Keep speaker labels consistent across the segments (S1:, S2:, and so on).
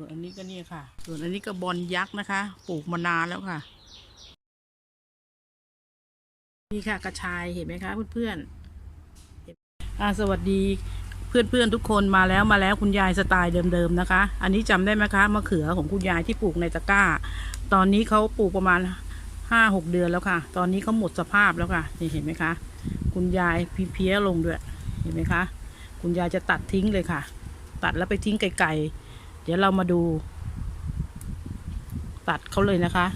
S1: ส่วนอันนี้ก็นี่ค่ะ ส่วนอันนี้ก็บอลยักษ์นะคะ ปลูกมานานแล้วค่ะนี่ค่ะกระชายเห็นไหมคะเพื่อนๆอาสวัสดีเพื่อนๆทุกคนมาแล้วมาแล้วคุณยายสไตล์เดิมๆนะคะ อันนี้จำได้ไหมคะมะเขือของคุณยายที่ปลูกในตะกร้า ตอนนี้เขาปลูกประมาณห้าหกเดือนแล้วค่ะ ตอนนี้เขาหมดสภาพแล้วค่ะนี่เห็นไหมคะ คุณยายเพี้ยลงด้วยเห็นไหมคะ คุณยายจะตัดทิ้งเลยค่ะ ตัดแล้วไปทิ้งไกลๆ ดี๋ยวเรามาดู ตัดเขาเลยนะคะ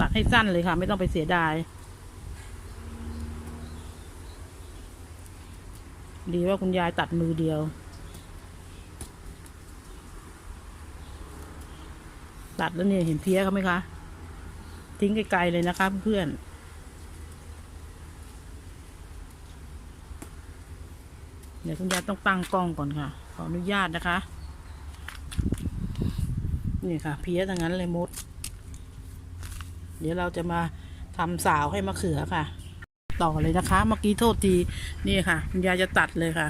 S1: ตัดให้สั้นเลยค่ะ ไม่ต้องไปเสียดาย ดีว่าคุณยายตัดมือเดียว ตัดแล้วเนี่ยเห็นเพี้ยเขาไหมคะ ทิ้งไกลๆเลยนะคะเพื่อนเดี๋ยวคุณยายต้องตั้งกล้องก่อนค่ะ ขออนุญาตนะคะ นี่ค่ะ เพี้ยทั้งนั้นเลยมด เดี๋ยวเราจะมาทำสาวให้มะเขือค่ะ ต่อเลยนะคะ เมื่อกี้โทษที นี่ค่ะคุณยายจะตัดเลยค่ะ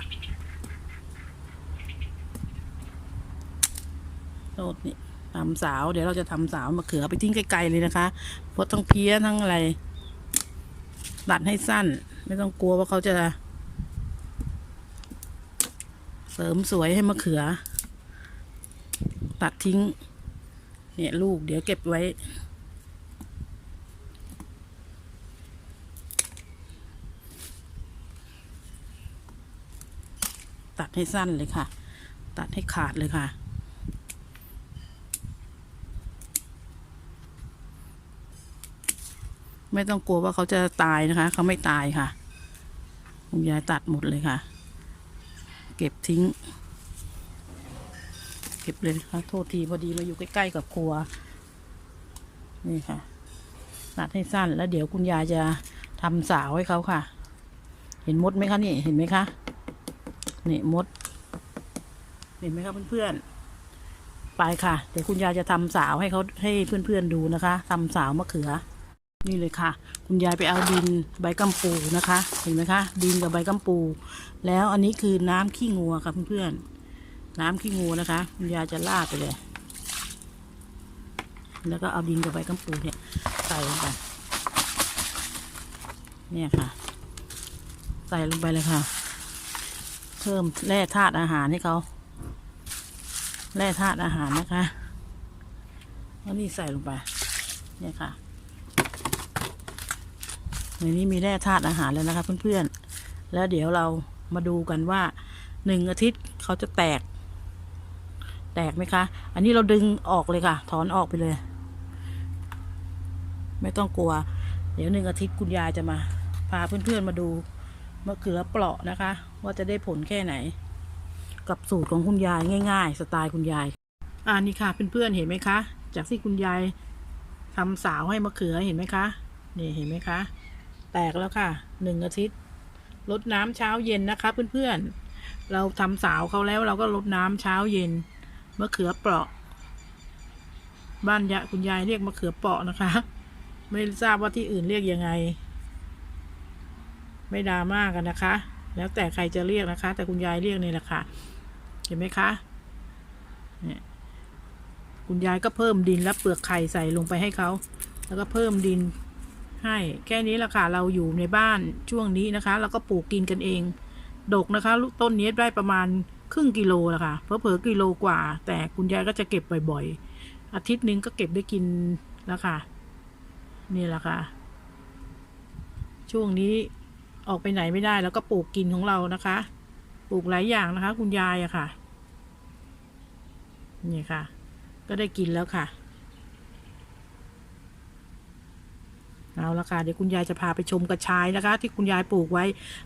S1: โทษนี่ทำสาว เดี๋ยวเราจะทำสาวมะเขือไปทิ้งไกลๆเลยนะคะ เพราะทั้งเพี้ยทั้งอะไร ตัดให้สั้น ไม่ต้องกลัวว่าเขาจะ เส ริมสวยให้มะเขือ ตัดทิ้ง เนี่ยลูกเดี๋ยวเก็บไว้ ตัดให้สั้นเลยค่ะ ตัดให้ขาดเลยค่ะ ไม่ต้องกลัวว่าเขาจะตายนะคะ เขาไม่ตายค่ะ คุณยายตัดหมดเลยค่ะ เก็บทิ้ง เก็บเลยค่ะ โทษทีพอดีมาอยู่ใกล้ๆกับครัว นี่ค่ะตัดให้สั้นแล้วเดี๋ยวคุณยายจะทำสาวให้เขาค่ะ เห็นมดไหมคะนี่เห็นไหมคะนี่มด เห็นไหมคะเพื่อนๆไปค่ะ เดี๋ยวคุณยายจะทำสาวให้เขาให้เพื่อนๆดูนะคะทำสาวมะเขือ นี่เลยค่ะ คุณยายไปเอาดินใบกัมปูนะคะ เห็นไหมคะ ดินกับใบกัมปู แล้วอันนี้คือน้ำขี้งัวค่ะเพื่อนๆน้ำขี้งูนะคะ คุณยายจะลาดไปเลย แล้วก็เอาดินกับใบกัมปูเนี่ยใส่ลงไปเนี่ยค่ะ ใส่ลงไปเลยค่ะ เพิ่มแร่ธาตุอาหารให้เขาแร่ธาตุอาหารนะคะแล้วนี่ใส่ลงไป เนี่ยค่ะ ในนี้มีแร่ธาตุอาหารแล้วนะคะเพื่อนๆ แล้วเดี๋ยวเรามาดูกันว่าหนึ่งอาทิตย์เขาจะแตก แตกไหมคะ อันนี้เราดึงออกเลยค่ะ ถอนออกไปเลย ไม่ต้องกลัว เดี๋ยวหนึ่งอาทิตย์คุณยายจะมา พาเพื่อนๆมาดูมะเขือเปราะนะคะ ว่าจะได้ผลแค่ไหน กับสูตรของคุณยายง่าย ๆ สไตล์คุณยายอ่านี่ค่ะเพื่อนๆเห็นไหมคะ จากที่คุณยายทำสาวให้มะเขือเห็นไหมคะนี่เห็นไหมคะ แตกแล้วค่ะหนึ่งอาทิตย์ลดน้ำเช้าเย็นนะคะ เพื่อนๆ เราทำสาวเขาแล้วเราก็ลดน้ำเช้าเย็นมะเขือเปราะ บ้านยะคุณยายเรียกมะเขือเปราะนะคะ ไม่ทราบว่าที่อื่นเรียกยังไง ไม่ดราม่ากันนะคะ แล้วแต่ใครจะเรียกนะคะ แต่คุณยายเรียกนี่แหละค่ะ เห็นไหมคะเนี่ยคุณยายก็เพิ่มดินและเปลือกไข่ใส่ลงไปให้เขา แล้วก็เพิ่มดิน ให้ แค่นี้แหละค่ะ เราอยู่ในบ้านช่วงนี้นะคะ แล้วก็ปลูกกินกันเอง ดกนะคะ ลูกต้นนี้ได้ประมาณครึ่งกิโลละค่ะเพอเพอกิโลกว่า แต่คุณยายก็จะเก็บบ่อยๆ อาทิตย์นึงก็เก็บได้กินแล้วค่ะ นี่แหละค่ะ ช่วงนี้ออกไปไหนไม่ได้แล้วก็ปลูกกินของเรานะคะ ปลูกหลายอย่างนะคะ คุณยายอะค่ะ นี่ค่ะ ก็ได้กินแล้วค่ะ เอาละค่ะเดี๋ยวคุณยายจะพาไปชมกระชายนะคะ ที่คุณยายปลูกไว้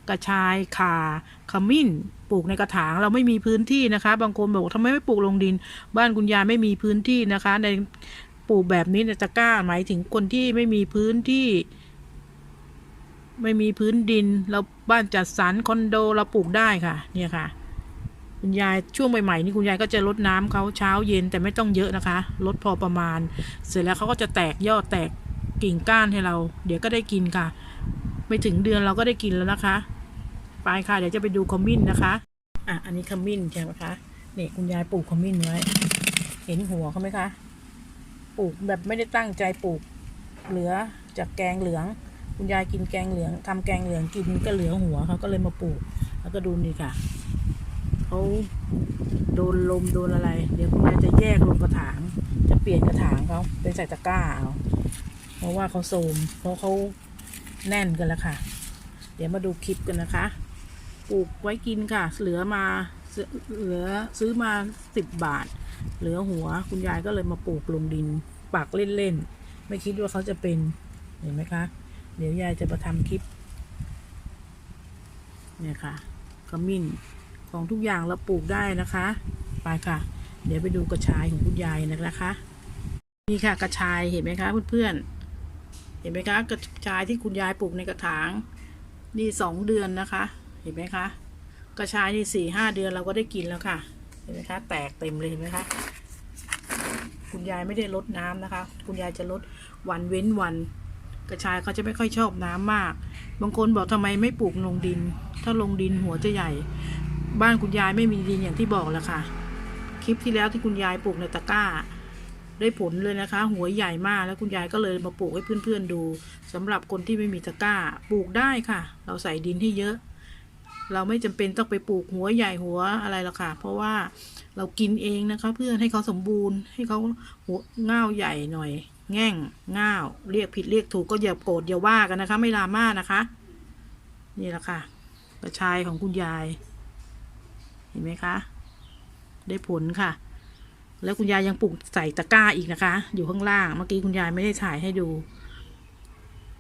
S1: กระชายข่าขมิ้น ปลูกในกระถางเราไม่มีพื้นที่นะคะ บางคนบอกทำไมไม่ปลูกลงดิน บ้านคุณยายไม่มีพื้นที่นะคะ ในปลูกแบบนี้จะกล้าหมายถึงคนที่ไม่มีพื้นที่ ไม่มีพื้นดิน เราบ้านจัดสรรคอนโดเราปลูกได้ค่ะ เนี่ยค่ะ คุณยายช่วงใหม่ๆนี่คุณยายก็จะลดน้ำเขาเช้าเย็นแต่ไม่ต้องเยอะนะคะลดพอประมาณ เสร็จแล้วเขาก็จะแตกยอดแตก กิ่งก้านให้เรา เดี๋ยวก็ได้กินค่ะ ไม่ถึงเดือนเราก็ได้กินแล้วนะคะ ไปค่ะ เดี๋ยวจะไปดูขมิ้นนะคะ อะ อันนี้ขมิ้นใช่ไหมคะนี่คุณยายปลูกขมิ้นไว้ เห็นหัวเขาไหมคะ ปลูกแบบไม่ได้ตั้งใจปลูก เหลือจากแกงเหลือง คุณยายกินแกงเหลืองทำแกงเหลืองกินก็เหลือหัวเขาก็เลยมาปลูก แล้วก็ดูนี่ค่ะเขาโดนลมโดนอะไร เดี๋ยวคุณยายจะแยกลงกระถาง จะเปลี่ยนกระถางเขาเป็นใส่ตะกร้าเอา ราะว่าเขาโทมเพราะเขาแน่นกันแล้วค่ะ เดี๋ยวมาดูคลิปกันนะคะ ปลูกไว้กินค่ะ เหลือมาเหลือซื้อมาสิบบาท เหลือหัวคุณยายก็เลยมาปลูกลงดินปักเล่นๆ ไม่คิดว่าเขาจะเป็นเห็นไหมคะ เดี๋ยวยายจะมาทำคลิปเนี่ยค่ะขมิ้นของทุกอย่างเราปลูกได้นะคะ ไปค่ะ เดี๋ยวไปดูกระชายของคุณยายนะคะ นี่ค่ะกระชายเห็นไหมคะเพื่อนๆ ห็นไหมคะกระชายที่คุณยายปลูกในกระถางนี่สองเดือนนะคะ เห็นไหมคะ กระชายนี่สี่ห้าเดือนเราก็ได้กินแล้วค่ะ เห็นไหมคะ แตกเต็มเลยเห็นไหมคะ คุณยายไม่ได้ลดน้ำนะคะ คุณยายจะลดวันเว้นวัน กระชายเขาจะไม่ค่อยชอบน้ำมาก บางคนบอกทำไมไม่ปลูกลงดิน ถ้าลงดินหัวจะใหญ่ บ้านคุณยายไม่มีดินอย่างที่บอกแล้วค่ะ คลิปที่แล้วที่คุณยายปลูกในตะกร้า ได้ผลเลยนะคะ หัวใหญ่มากแล้วคุณยายก็เลยมาปลูกให้เพื่อนๆดูสำหรับคนที่ไม่มีตะกร้า ปลูกได้ค่ะ เราใส่ดินให้เยอะ เราไม่จำเป็นต้องไปปลูกหัวใหญ่หัวอะไรหรอกค่ะ เพราะว่าเรากินเองนะคะ เพื่อนให้เขาสมบูรณ์ให้เขาหัวง่าวใหญ่หน่อย แง่งง่าวเรียกผิดเรียกถูกก็อย่าโกรธอย่าว่ากันนะคะ ไม่ลาม่านะคะ นี่แหละค่ะกระชายของคุณยาย เห็นไหมคะ ได้ผลค่ะ แล้วคุณยายยังปลูกใส่ตะกร้าอีกนะคะ อยู่ข้างล่าง เมื่อกี้คุณยายไม่ได้ถ่ายให้ดู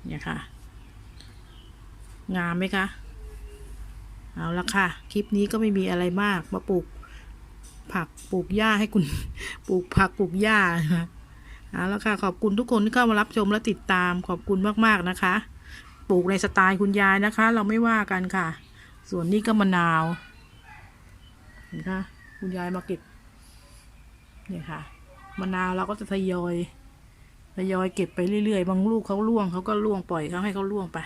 S1: เนี่ยค่ะ งามไหมคะ เอาละค่ะ คลิปนี้ก็ไม่มีอะไรมาก มาปลูกผักปลูกหญ้าให้คุณ ปลูกผักปลูกหญ้านะคะเอาละค่ะ ขอบคุณทุกคนที่เข้ามารับชมและติดตาม ขอบคุณมากๆนะคะ ปลูกในสไตล์คุณยายนะคะ เราไม่ว่ากันค่ะ ส่วนนี้ก็มะนาว เห็นคะคุณยายมาเก็บ นี่ยค่ะมะนาวเราก็จะทยอยทยอยเก็บไปเรื่อยๆ บางลูกเขาล่วงเขาก็ล่วงปล่อยเขาให้เขาล่วงไป